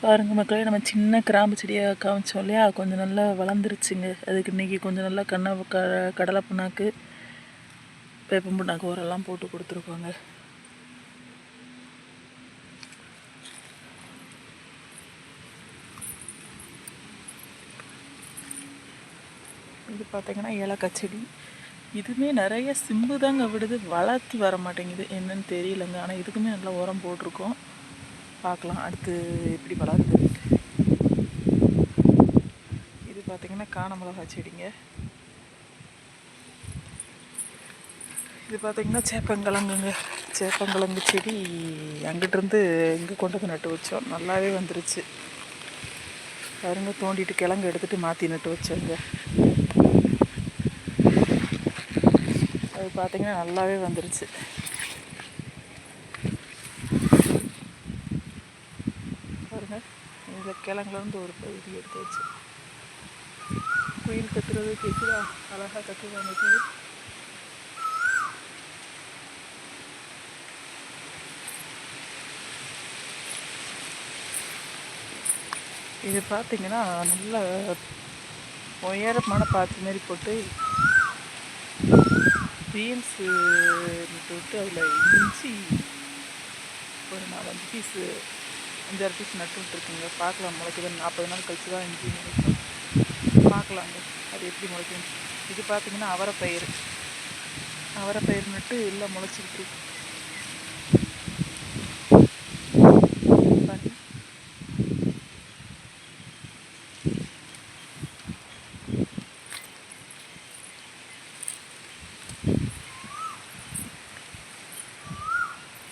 பாருங்க மக்களே நம்ம சின்ன கிராம்பு செடியை காமிச்சோம் இல்லையா? கொஞ்சம் நல்லா வளர்ந்துருச்சுங்க. அதுக்கு இன்றைக்கி கொஞ்சம் நல்லா கண்ணை க கடலை புண்ணாக்கு வேப்பம் புண்ணாக்கு உரெல்லாம் போட்டு கொடுத்துருக்கோங்க. இது பார்த்தீங்கன்னா ஏலக்காய் செடி. இதுவுமே நிறைய சிம்பு தாங்க விடுது. வளர்த்தி வர மாட்டேங்குது. என்னன்னு தெரியலங்க. ஆனால் இதுக்குமே நல்லா உரம் போட்டிருக்கோம். பார்க்கலாம். அடுத்து எப்படி வளருது? இது பார்த்தீங்கன்னா காண மிளகா செடிங்க. இது பார்த்தீங்கன்னா சேப்பங்கிழங்குங்க. சேப்பங்கிழங்கு செடி அங்கிட்டிருந்து இங்கே கொண்டு வந்து நட்டு வச்சோம். நல்லாவே வந்துருச்சு. பாருங்க தோண்டிட்டு கிழங்கு எடுத்துகிட்டு மாற்றி நட்டு வச்சோங்க. அது பார்த்திங்கன்னா நல்லாவே வந்துருச்சு. பாருங்கள் இந்த கிழங்குலேருந்து ஒரு பகுதி எடுத்து வச்சு. குயில் கத்துறது கேட்குதா அழகாக கத்துது குயில். இது பார்த்தீங்கன்னா நல்ல உயரமான பாத்து மாரி போட்டு பீன்ஸு நட்டு விட்டு அதில் இஞ்சி ஒரு நாலஞ்சு பீஸு அஞ்சாறு பீஸ் நட்டு விட்டுருக்குங்க. பார்க்கலாம் முளைக்குது நாற்பது நாள் கழிச்சு தான் இஞ்சி முளைக்கும். பார்க்கலாங்க அது எப்படி முளைக்கும் இது பார்த்தீங்கன்னா அவரைப்பயிறு. பயிர் நட்டு எல்லாம் முளைச்சிக்கிட்டு இருக்கு.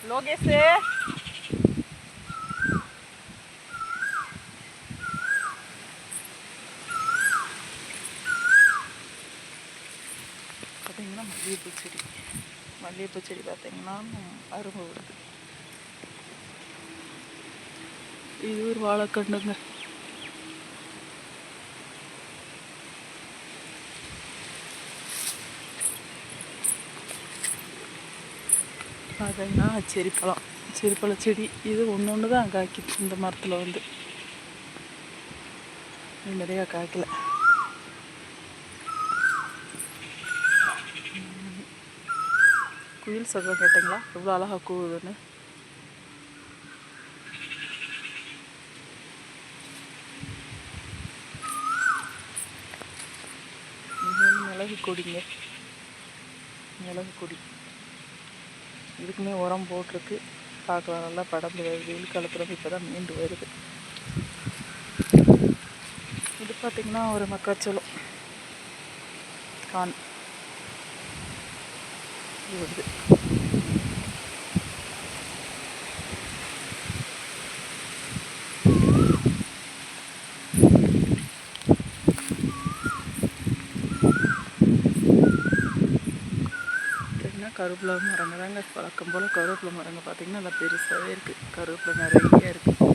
லோகேஷ் பார்த்தீங்கன்னா மல்லிகைப்பூ செடி மல்லிகைப்பூ செடி பார்த்தீங்கன்னா அரும்பு வருது இது ஒரு வாழைக்கண்டுங்க பார்த்தீங்கன்னா செரிப்பழம் செரிப்பழ செடி. இது ஒன்று ஒன்று தான் காய்க்குது. இந்த மரத்தில் வந்து. நிறையா காய்க்கல. குயில் சத்தம் கேட்டிங்களா? எவ்வளோ அழகாக கூவுதுன்னு. இது வந்து மிளகு கொடிங்க மிளகு கொடி இதுக்குமே உரம் போட்டிருக்கு. பார்க்கலாம் நல்லா படர்ந்து வருது. வெயில் காலத்தில் இப்போ தான் மீண்டு வருது. இது பார்த்திங்கன்னா ஒரு மக்காச்சோளம். கான். இது வருது பார்த்தீங்கன்னா கருவேப்பிலை மரங்க தாங்க வழக்கம் போல் கருவேப்பிலை மரங்க பார்த்திங்கன்னா நல்லா பெருசாகவே இருக்குது கருவேப்பிலை நிறைய இருக்குது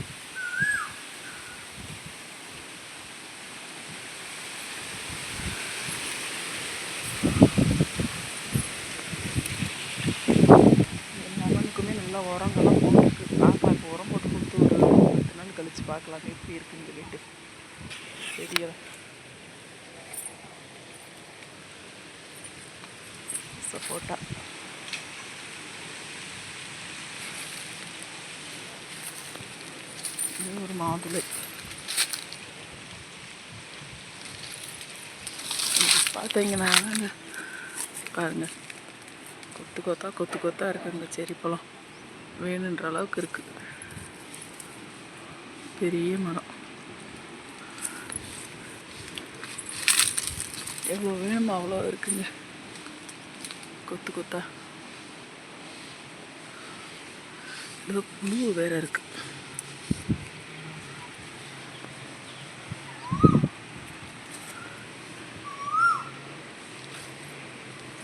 லெமனுக்குமே நல்லா உரங்கள்லாம் போட்டுருக்கு. பார்க்கலாம் இப்போ உரம் போட்டு கொடுத்து ஒரு பத்து நாள் கழித்து பார்க்கலாம் எப்படி இருக்குன்னு சொல்லிட்டு. தெரியலை. சப்போட்டா. இது ஒரு மாதுளை. பார்த்தீங்கன்னா பாருங்கள் கொத்து கொத்தா கொத்து கொத்தா இருக்குங்க செரி பழம். வேணுன்ற அளவுக்கு இருக்குது பெரிய மரம். எவ்வளோ வேணுமோ அவ்வளோ இருக்குங்க. கொத்து கொத்தா. இது புழு வேறு இருக்குது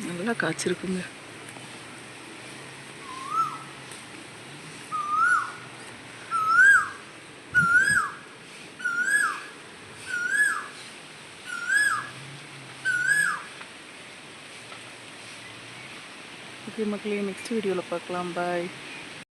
நல்லா காய்ச்சிருக்குங்க ஓகே மக்களே நெக்ஸ்ட் வீடியோவில் பார்க்கலாம். பாய்